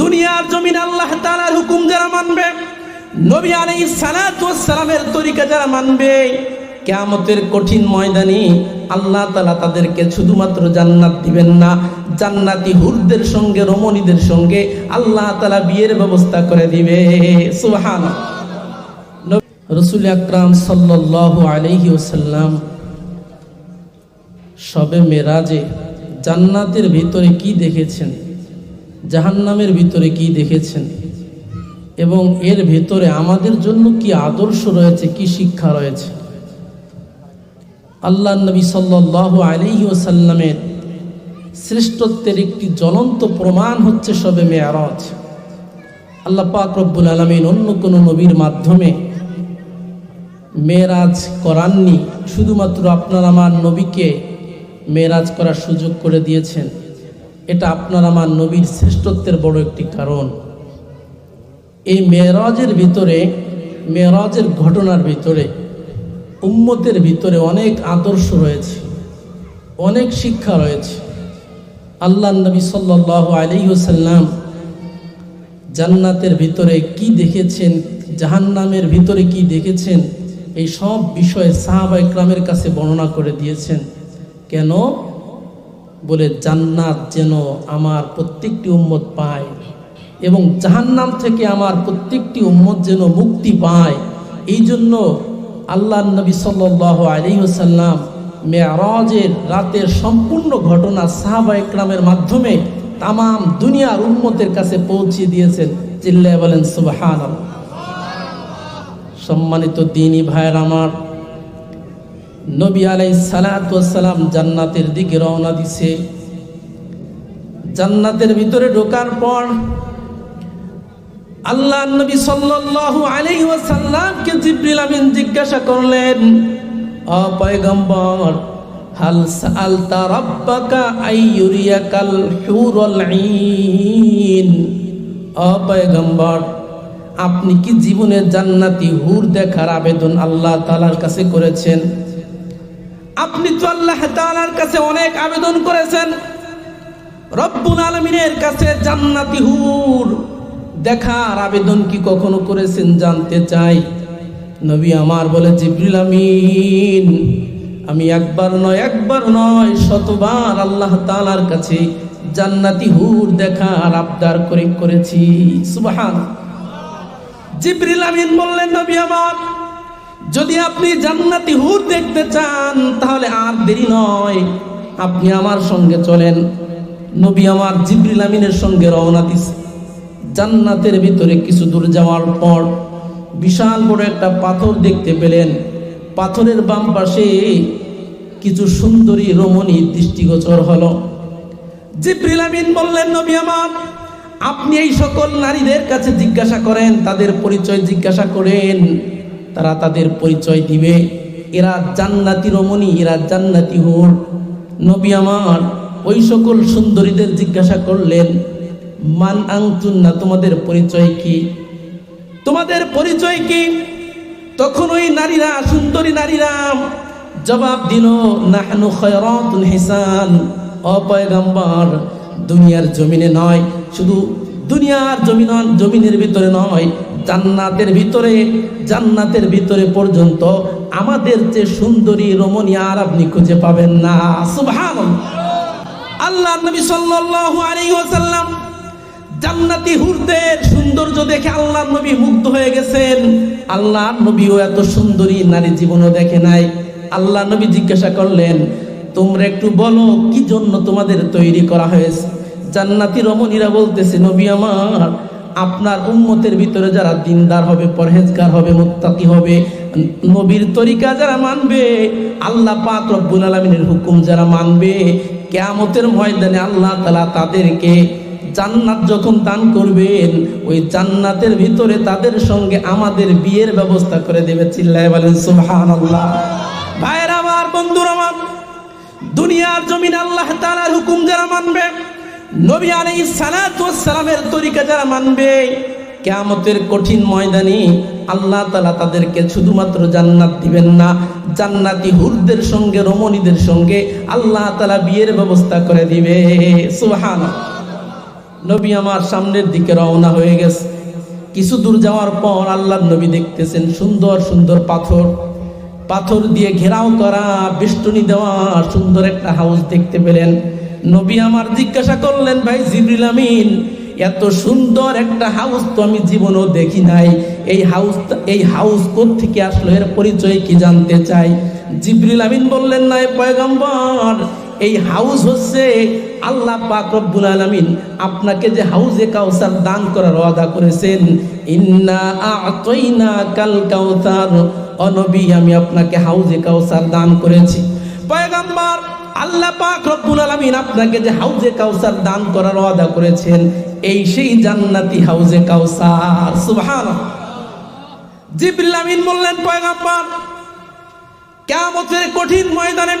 দুনিয়ার জমিন আল্লাহ তাআলার হুকুম যারা মানবে, নবী আলাইহিস সালাতু ওয়াস সালামের তরিকা যারা মানবে, কেয়ামতের কঠিন ময়দানে আল্লাহ তালা তাদেরকে শুধুমাত্র জান্নাত দিবেন না, জান্নাতি হুরদের সঙ্গে, রমণীদের সঙ্গে আল্লাহ তালা বিয়ের ব্যবস্থা করে দিবে। সুহান রসুল আকরাম সাল্লাহ আলহি ওসাল্লাম সবে মেরাজে জান্নাতের ভিতরে কি দেখেছেন? জাহান্নামের ভিতরে কি দেখেছেন? এবং এর ভিতরে আমাদের জন্য কি আদর্শ রয়েছে, কি শিক্ষা রয়েছে? আল্লাহ নবী সাল্লাহ আলহি ওসাল্লামের শ্রেষ্ঠত্বের একটি জ্বলন্ত প্রমাণ হচ্ছে সবে মেয়ারজ। আল্লাহ পাক রব্বুল আলমিন অন্য কোনো নবীর মাধ্যমে মেয়েরাজ করাননি, শুধুমাত্র আপনার আমার নবীকে মেয়েরাজ করার সুযোগ করে দিয়েছেন। এটা আপনার আমার নবীর শ্রেষ্ঠত্বের বড় একটি কারণ। এই মেয়েরাজের ভিতরে, মেয়েরাজের ঘটনার ভিতরে, উম্মতের ভিতরে অনেক আদর্শ রয়েছে, অনেক শিক্ষা রয়েছে। আল্লাহ নবী সাল্লাহ আলিউসাল্লাম জান্নাতের ভিতরে কি দেখেছেন, জাহান্নামের ভিতরে কি দেখেছেন, এই সব বিষয়ে সাহাবা ইকরামের কাছে বর্ণনা করে দিয়েছেন। কেন? বলে জান্নাত যেন আমার প্রত্যেকটি উম্মত পায় এবং জাহান্নাম থেকে আমার প্রত্যেকটি উম্মত যেন মুক্তি পায়। এই জন্য আল্লাহ নবী সাল্লাহ আলিহাসাল্লাম মেয়ারাজের রাতের সম্পূর্ণ ঘটনা সাহাবা ইকরামের মাধ্যমে তামাম দুনিয়ার উন্মতের কাছে পৌঁছে দিয়েছেন। চিল্লায় বলেন সুবাহান সম্মানিত দিনী ভাইয়ের আমার নবী আলাই সালাতাম জান্নাতের দিকে রওনা দিছে। জান্নাতের ভিতরে ঢোকার পর আল্লাহ নবী সাল্লাল্লাহু আলাইহি ওয়াসাল্লামকে জিবরিল আমিন জিজ্ঞাসা করলেন ও পয়গম্বর, হাল সাআলতা রাব্বাকা আইয়ুরিয়াকাল হুরুল ঈন? ও পয়গম্বর, আপনি কি জীবনে জান্নাতি হুর দেখার আবেদন আল্লাহ তাআলার কাছে করেছেন? আপনি তো আল্লাহ তালার কাছে অনেক আবেদন করেছেন। রব্বুল আলমিনের কাছে জান্নাতি হুর দেখার আবেদন কি কখনো করেছেন জানতে চাই। নবী আমার বলে, জিবরিল আমিন। আমি একবার নয় একবার নয়, শতবার আল্লাহ তালার কাছে জান্নাতি হুর দেখার আবদার করে করেছি। সুবাহান জিবরিল আমিন বললেন, নবী আমার যদি আপনি জান্নাতি হুর দেখতে চান, তাহলে আর দেরি নয়। আপনি আমার সঙ্গে চলেন। নবী আমার জিবরিল আমিনের সঙ্গে রওনা দিছে। জান্নাতের ভিতরে কিছু দূর যাওয়ার পর বিশাল বড় একটা পাথর দেখতে পেলেন। পাথরের বাম পাশে কিছু সুন্দরী রমণী দৃষ্টিগোচর হলো। জিব্রিল আমিন বললেন, নবী আমার, আপনি এই সকল নারীদের কাছে জিজ্ঞাসা করেন, তাদের পরিচয় জিজ্ঞাসা করেন। তারা তাদের পরিচয় দিবে। এরা জান্নাতি রমণী, এরা জান্নাতি হুর। নবী আমার, ওই সকল সুন্দরীদের জিজ্ঞাসা করলেন, মান আংতুন না তোমাদের পরিচয় কি? তোমাদের পরিচয় কি? তখন ওই নারীরা, সুন্দরী নারীরা, জবাব দিল, নাহনু অপয়গম্বর, দুনিয়ার জমিনে নয়। শুধু দুনিয়ার জমিন, জমিনের ভিতরে নয় জান্নাতের ভিতরে জান্নাতের ভিতরে পর্যন্ত আমাদের যে সুন্দরী রমণী আর আপনি খুঁজে পাবেন না। সুবহানাল্লাহ। আল্লাহ নবী ওয়াসাল্লাম জান্নাতি হুরদের সৌন্দর্য দেখে আল্লাহ নবী মুগ্ধ হয়ে গেছেন। আল্লাহ নবীও এত সুন্দরী, নারী জীবনও দেখে নাই। আল্লাহ নবী জিজ্ঞাসা করলেন, তোমরা একটু বলো, কি জন্য তোমাদের তৈরি করা হয়েছে? জান্নাতি রমণীরা বলতেছে, নবী আমার আপনার উম্মতের ভিতরে যারা দিনদার হবে, পরহেজগার হবে, মুত্তাকি হবে, নবীর তরিকা যারা মানবে, আল্লাহ পাক রব্বুল আলমিনের হুকুম যারা মানবে, কেয়ামতের ময়দানে আল্লাহ তালা তাদেরকে জান্নাত যখন দান করবেন, ওই জান্নাতের ভিতরে তাদের সঙ্গে আমাদের বিয়ের ব্যবস্থা করে দেবে। চিল্লায় বলেন, সুবহানাল্লাহ। ভাইয়ের আমার, বন্ধুর আমার, দুনিয়ার জমিন আল্লাহ তাআলার হুকুম যারা মানবে নবী ওয়াস সালামের তরিকা যারা মানবে, কেয়ামতের কঠিন ময়দানে আল্লাহ তালা তাদেরকে শুধুমাত্র জান্নাত দিবেন না, জান্নাতি হুরদের সঙ্গে, রমণীদের সঙ্গে আল্লাহ তালা বিয়ের ব্যবস্থা করে দিবে। সুহান নবী আমার সামনের দিকে রওনা হয়ে গেছে। কিছু দূর যাওয়ার পর আল্লাহ নবী দেখতেছেন সুন্দর সুন্দর পাথর। পাথর দিয়ে ঘেরাও করা, বেষ্টনী দেওয়া, সুন্দর একটা হাউস দেখতে পেলেন। নবী আমার জিজ্ঞাসা করলেন, ভাই জিবরিল আমিন, এত সুন্দর একটা হাউস তো আমি জীবনেও দেখি নাই। এই হাউস এই হাউস থেকে আসলো? এর পরিচয় কি জানতে চাই? জিবরিল আমিন বললেন না পয়গম্বর, এই হাউস হচ্ছে আল্লাহ পাক রব্বুল আলামিন আপনাকে যে হাউজে কাউসার দান করার ওয়াদা করেছেন। ইন্না আতাইনা কাল কাউসার, অনবী, আমি আপনাকে হাউজে কাউসার দান করেছি। পয়গম্বর আল্লাহ পাক রব্বুল আলামিন আপনাকে যে হাউজে কাউসার দান করার ওয়াদা করেছেন, এই সেই জান্নাতি হাউজে কাউসার। সুবহানাল্লাহ। জিবরিল আমিন বললেন, পয়গম্বর, কিয়ামতের কঠিন ময়দানে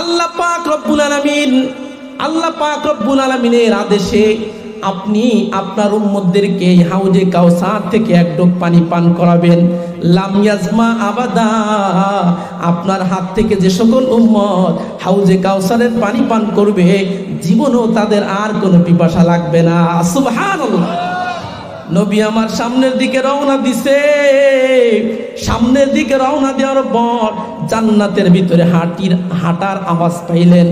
আল্লাহ পাক রব্বুল আলামিন, আল্লাহ পাক রব্বুল আলামিনের আদেশে আপনি আপনার উম্মতদেরকে এই হাউজে কাউসার থেকে এক ডোক পানি পান করাবেন। লাম ইয়াজমা আবাদা। আপনার হাত থেকে যে সকল উম্মত হাউজে কাউসারের পানি পান করবে, জীবনও তাদের আর কোনো পিপাসা লাগবে না। সুবহানাল্লাহ। নবী আমার সামনের দিকে রওনা দিছে। সামনের দিকে রওনা দেওয়ার পর জান্নাতের ভিতরে হাঁটির, হাঁটার আওয়াজ পাইলেন।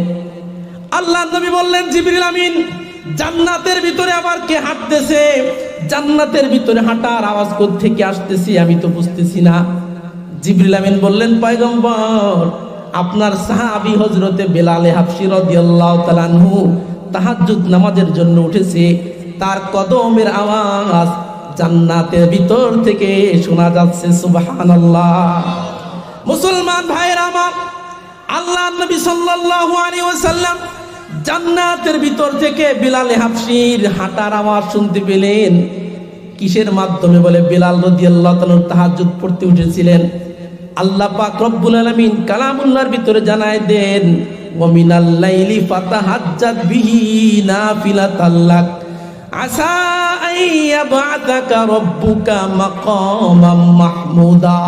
আল্লাহ নবী বললেন, জিবরিল আমিন জান্নাতের ভিতরে আবার কে হাঁটতেছে? জান্নাতের ভিতরে হাঁটার আওয়াজ থেকে আসতেছি আমি তো বুঝতেছি না। জিবরিল আমিন বললেন, পয়গম্বর, আপনার সাহাবি হজরতে বেলালে হাফসি রাদিয়াল্লাহু তাআলা আনহু তাহাজ্জুদ নামাজের জন্য উঠেছে। তার কদমের আওয়াজ জান্নাতের ভিতর থেকে শোনা যাচ্ছে, সুবহানাল্লাহ। মুসলমান ভাইয়ের আমার আল্লাহ নবী সাল্লাল্লাহু আলাইহি ওয়াসাল্লাম জান্নাতের ভিতর থেকে বিলাল হাফসির হাঁটার আওয়াজ শুনতে পেলেন। কিসের মাধ্যমে বলে, বিলাল রাদিয়াল্লাহু তাআলা তাহাজ্জুদ পড়তে উঠেছিলেন। আল্লাহ পাক রব্বুল আলামিন কালামুল্লাহর ভিতরে জানায় দেন, ওয়া মিনাল লাইলি ফাতাহাজ্জাত বিহি নাফিলাতাল লাক। আসা আইয়াবাতাকা রব্বুকা মাকামাম মাহমুদা।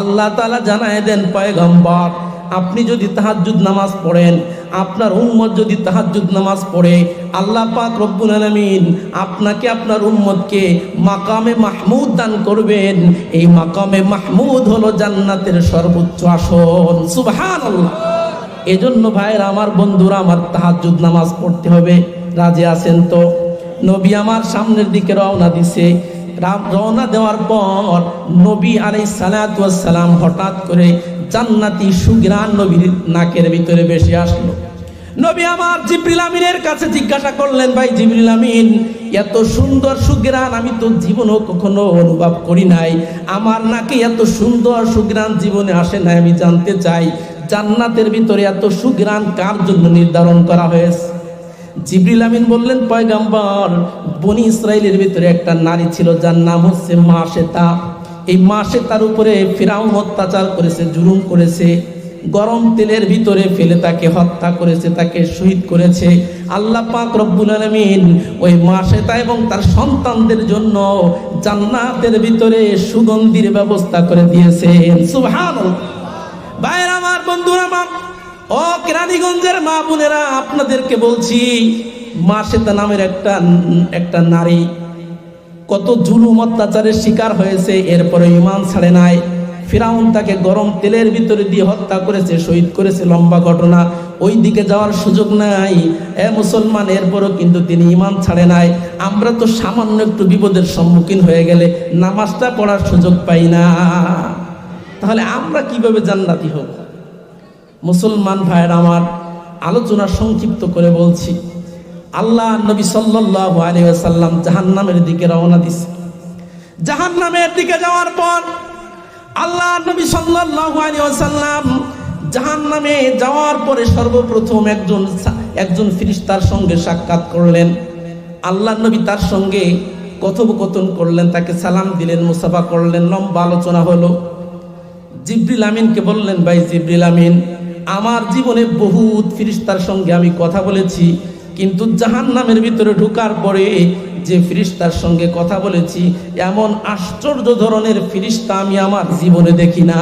আল্লাহ তাআলা জানায় দেন, পয়গম্বর আপনি যদি তাহাজ্জুদ নামাজ পড়েন, আপনার উম্মত যদি তাহাজ্জুদ নামাজ পড়ে, আল্লাহ পাক রব্বুল আলামিন আপনাকে আপনার উম্মতকে মাকামে মাহমুদ দান করবেন। এই মাকামে মাহমুদ হলো জান্নাতের সর্বোচ্চ আসন। সুবহানাল্লাহ। এজন্য ভাইয়ের, আমার বন্ধুরা, আমার তাহাজ্জুদ নামাজ পড়তে হবে। রাজি আছেন তো? নবী আমার সামনের দিকে রওনা দিছে। রওনা দেওয়ার পর নবী আলাই সালাম হঠাৎ করে জান্নাতি সুগ্রান নবীর নাকের ভিতরে বেশি আসলো। নবী আমার জিবরিল আমিনের কাছে জিজ্ঞাসা করলেন, ভাই জিবরিল আমিন, এত সুন্দর সুগ্রান আমি তো জীবনও কখনো অনুভব করি নাই। আমার নাকে এত সুন্দর সুগ্রান জীবনে আসে নাই, আমি জানতে চাই, জান্নাতের ভিতরে এত সুগ্রান কার জন্য নির্ধারণ করা হয়েছে? জিবরিল আমিন বললেন, পয়গাম্বর, বনি ইসরায়েলের ভিতরে একটা নারী ছিল যার নাম হচ্ছে মা শ্বেতা এই মা শ্বেতার উপরে ফিরাউন অত্যাচার করেছে, জুলুম করেছে, গরম তেলের ভিতরে ফেলে তাকে হত্যা করেছে, তাকে শহীদ করেছে। আল্লাহ পাক রব্বুল আলামিন ওই মা শ্বেতা এবং তার সন্তানদের জন্য জান্নাতের ভিতরে সুগন্ধির ব্যবস্থা করে দিয়েছেন। সুবহানাল্লাহ। ভাইয়ের, আমার বন্ধুরা, আমার ও কেরানীগঞ্জের মা বোনেরা, আপনাদেরকে বলছি মা শ্বেতা নামের একটা একটা নারী কত জুলুম অত্যাচারের শিকার হয়েছে, এরপরে ইমান ছাড়ে নাই। ফিরাউন তাকে গরম তেলের ভিতরে দিয়ে হত্যা করেছে, শহীদ করেছে, লম্বা ঘটনা। ওই দিকে যাওয়ার সুযোগ নাই। এ মুসলমান, এরপরও কিন্তু তিনি ইমান ছাড়ে নাই। আমরা তো সামান্য একটু বিপদের সম্মুখীন হয়ে গেলে নামাজটা পড়ার সুযোগ পাই না। তাহলে আমরা কীভাবে জান্নাতি হব? মুসলমান ভাইয়ের আমার আলোচনা সংক্ষিপ্ত করে বলছি। আল্লাহ নবী সাল্লাল্লাহু আলাইহি ওয়াসাল্লাম জাহান্নামের দিকে রওনা দিছে। জাহান্নামের দিকে যাওয়ার পর আল্লাহ নবী সাল্লাল্লাহু আলাইহি ওয়াসাল্লাম জাহান্নামে যাওয়ার পরে সর্বপ্রথম একজন একজন ফিরিস্তার সঙ্গে সাক্ষাৎ করলেন। আল্লাহ নবী তার সঙ্গে কথোপকথন করলেন, তাকে সালাম দিলেন, মুসাফা করলেন, লম্বা আলোচনা হলো। জিব্রিল আমিনকে বললেন, ভাই জিব্রিল আমিন আমার জীবনে বহুত ফিরিস্তার সঙ্গে আমি কথা বলেছি, কিন্তু জাহান নামের ভিতরে ঢুকার পরে যে ফিরিস্তার সঙ্গে কথা বলেছি, এমন আশ্চর্য ধরনের ফিরিস্তা আমি আমার জীবনে দেখি না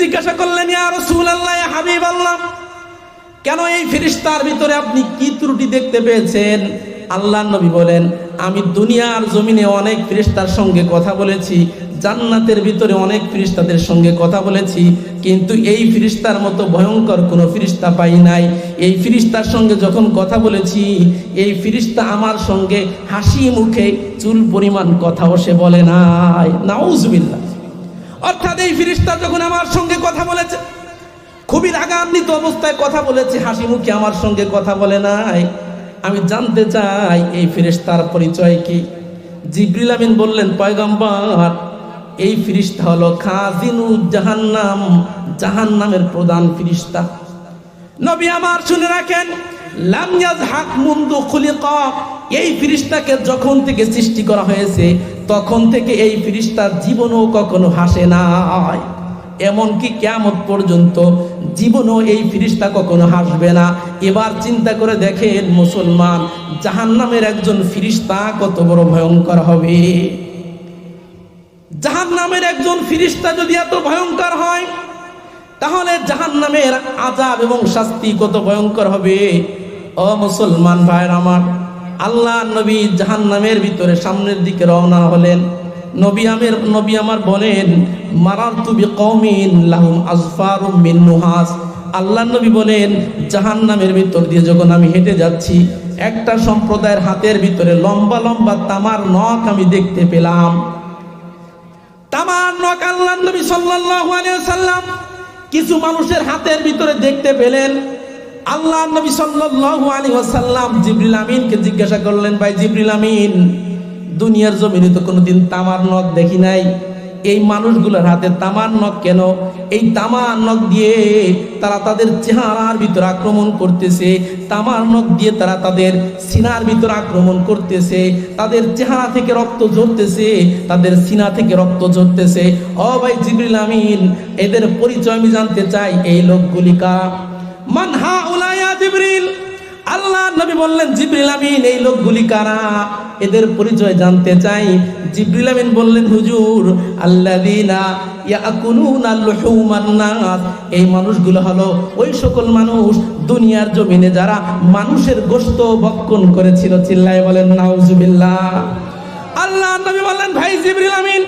জিজ্ঞাসা করলেন, ইয়া হাবিবাল্লাহ, কেন এই ফিরিস্তার ভিতরে আপনি কি ত্রুটি দেখতে পেয়েছেন? আল্লাহ নবী বলেন, আমি দুনিয়ার জমিনে অনেক ফিরিস্তার সঙ্গে কথা বলেছি জান্নাতের ভিতরে অনেক ফিরিস্তাদের সঙ্গে কথা বলেছি, কিন্তু এই ফিরিস্তার মতো ভয়ঙ্কর কোনো ফিরিস্তা পাই নাই। এই ফিরিস্তার সঙ্গে যখন কথা বলেছি, এই ফিরিস্তা আমার সঙ্গে হাসি মুখে চুল পরিমাণ কথাও সে বলে নাই। নাউজবিল্লা অর্থাৎ এই ফিরিস্তা যখন আমার সঙ্গে কথা বলেছে, খুবই রাগান্বিত অবস্থায় কথা বলেছে, হাসি মুখে আমার সঙ্গে কথা বলে নাই। আমি জানতে চাই, এই ফিরিস্তার পরিচয় কি? জিব্রিল আমিন বললেন, পয়গম্বর এই ফিরিস্তা হলো খাজিনু জাহান্নাম, জাহান্নামের প্রধান ফিরিস্তা। নবী আমার শুনে রাখেন, লাম ইয়াজহাক মুনদু খুলিকা। এই ফিরিস্তাকে যখন থেকে সৃষ্টি করা হয়েছে, তখন থেকে এই ফিরিস্তার জীবনও কখনো হাসে নাই। এমনকি কেমন পর্যন্ত জীবনও এই ফিরিস্তা কখনো হাসবে না। এবার চিন্তা করে দেখেন মুসলমান, জাহান্নামের একজন ফিরিস্তা কত বড় ভয়ঙ্কর হবে। জাহান্নামের একজন ফিরিস্তা যদি এত ভয়ঙ্কর হয়, তাহলে জাহান্নামের আজাব এবং শাস্তি কত ভয়ঙ্কর হবে? ও মুসলমান ভাইয়ের আমার, আল্লাহ নবী জাহান্নামের ভিতরে সামনের দিকে রওনা হলেন। নবী আমের, নবী আমার বলেন মারার তুবি কৌমিন লাহুম আজফারুম মিন নুহাস। আল্লাহ নবী বলেন, জাহান্নামের ভিতর দিয়ে যখন আমি হেঁটে যাচ্ছি, একটা সম্প্রদায়ের হাতের ভিতরে লম্বা লম্বা তামার নখ আমি দেখতে পেলাম। সাল্লাম কিছু মানুষের হাতের ভিতরে দেখতে পেলেন। আল্লাহ নবী সাল্লাল্লাহু আলাইহি ওয়াসাল্লাম জিবরিল আমিনকে জিজ্ঞাসা করলেন, ভাই জিবরিল আমিন, দুনিয়ার জমিনে তো কোনোদিন তামার নখ দেখি নাই? এই মানুষগুলোর হাতে তামার নখ কেন? এই তামার নখ দিয়ে তারা তাদের চেহারার ভিতর আক্রমণ করতেছে। তামার নখ দিয়ে তারা তাদের সিনার ভিতর আক্রমণ করতেছে। তাদের চেহারা থেকে রক্ত ঝরতেছে, তাদের সিনা থেকে রক্ত ঝরতেছে। ও ভাই জিবরিল আমিন, এদের পরিচয় আমি জানতে চাই, এই লোকগুলি কা মানহা উলাইয়া জিবরিল। আল্লাহ নবী বললেন, জিবরিল আমিন, এই লোকগুলি কারা? এদের পরিচয় জানতে চাই। জিবরিল আমিন বললেন, হুজুর, আল্লাযীনা ইয়াকুলুনা লুহুমান নাস। এই মানুষগুলো হলো ওই সকল মানুষ দুনিয়ার জমিনে যারা মানুষের গোশত ভক্ষণ করেছিল। চিল্লায় বলেন, নাউজুবিল্লাহ। আল্লাহ নবী বললেন, ভাই জিবরিল আমিন,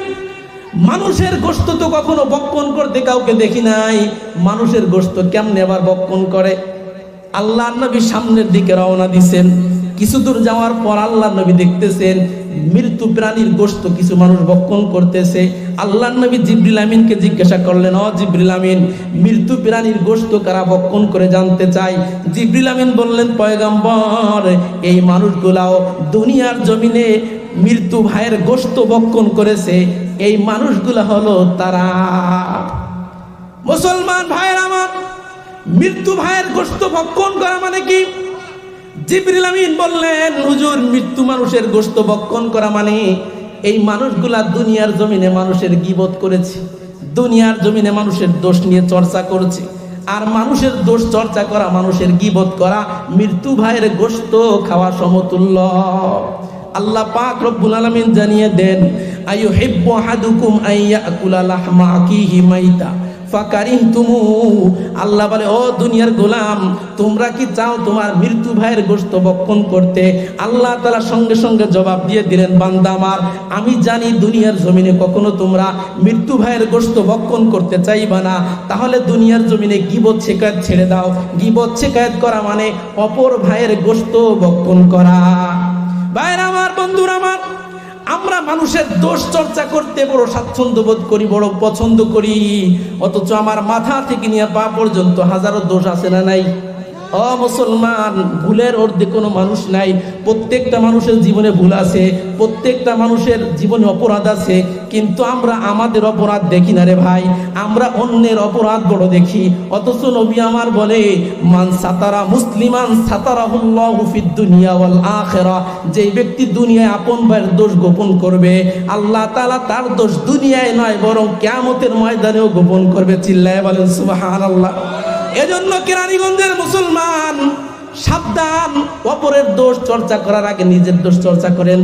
মানুষের গোশত তো কখনো বক্ষণ করতে কাউকে দেখি নাই। মানুষের গোশত কেমনে আবার বক্ষণ করে? আল্লাহ নবী সামনের দিকে রওনা দিছেন। কিছু দূর যাওয়ার পর আল্লাহ নবী দেখতেছেন, মৃত্যু প্রাণীর গোশত কিছু মানুষ বক্ষণ করতেছে। আল্লাহ নবী জিবরিল আমিনকে জিজ্ঞাসা করলেন, অ জিবরিল আমিন, মৃত্যু প্রাণীর গোশত কারা বক্ষণ করে জানতে চাই জিবরিল আমিন বললেন, পয়গাম্বর, এই মানুষগুলাও দুনিয়ার জমিনে মৃত্যু ভাইয়ের গোশত বক্ষণ করেছে। এই মানুষগুলা হলো তারা। মুসলমান ভাইয়ের আমার মৃত্যু ভাইয়ের গোস্ত ভক্ষণ করা মানে কি? জিবরিল আমিন বললেন, হুজুর, মৃত্যু মানুষের গোস্ত ভক্ষণ করা মানে এই মানুষগুলা দুনিয়ার জমিনে মানুষের গিবত করেছে, দুনিয়ার জমিনে মানুষের দোষ নিয়ে চর্চা করছে, আর মানুষের দোষ চর্চা করা, মানুষের গিবত করা মৃত্যু ভাইয়ের গোস্ত খাওয়া সমতুল্য। আল্লাহ পাক রব্বুল আলামিন জানিয়ে দেন আইয়ু হিব্বু আহাদুকুম আইয়াকুলা লাহমা আকিহি মাইতা। ফাকারিন তুমু আল্লাহ বলে, ও দুনিয়ার গোলাম, তোমরা কি চাও তোমার মৃত্যু ভাইয়ের গোস্ত বক্ষণ করতে? আল্লাহ তালা সঙ্গে সঙ্গে জবাব দিয়ে দিলেন, বান্দা আমার, আমি জানি দুনিয়ার জমিনে কখনো তোমরা মৃত্যু ভাইয়ের গোস্ত বক্ষণ করতে চাইবা না। তাহলে দুনিয়ার জমিনে গিবত শেখায়ত ছেড়ে দাও। গিবত শেখায়ত করা মানে অপর ভাইয়ের গোস্ত বক্ষণ করা। আমার আমরা মানুষের দোষ চর্চা করতে বড় স্বাচ্ছন্দ্য বোধ করি, বড় পছন্দ করি। অথচ আমার মাথা থেকে নিয়ে পা পর্যন্ত হাজারো দোষ আছে না নাই? অ, মুসলমান, ভুলের অর্ধে কোনো মানুষ নাই। প্রত্যেকটা মানুষের জীবনে ভুল আছে, প্রত্যেকটা মানুষের জীবনে অপরাধ আছে, কিন্তু আমরা আমাদের অপরাধ দেখি না রে ভাই। আমরা অন্যের অপরাধ বড় দেখি। অথচ নবী আমার বলে, মান সাতারা মুসলিমান দুনিয়া ওয়াল আখিরা। যেই ব্যক্তি দুনিয়ায় আপন ভাইয়ের দোষ গোপন করবে, আল্লাহ তালা তার দোষ দুনিয়ায় নয়, বরং কিয়ামতের ময়দানেও গোপন করবে। চিল্লায় বলেন, সুবহানাল্লাহ। এজন্য কেরানীগঞ্জের মুসলমান সাবধান, অপরের দোষ চর্চা করার আগে নিজের দোষ চর্চা করেন।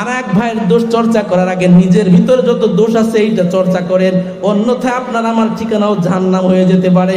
আর এক ভাইয়ের দোষ চর্চা করার আগে নিজের ভিতরে যত দোষ আছে এইটা চর্চা করেন। অন্যথায় আপনার আমার ঠিকানাও জাহান্নাম হয়ে যেতে পারে।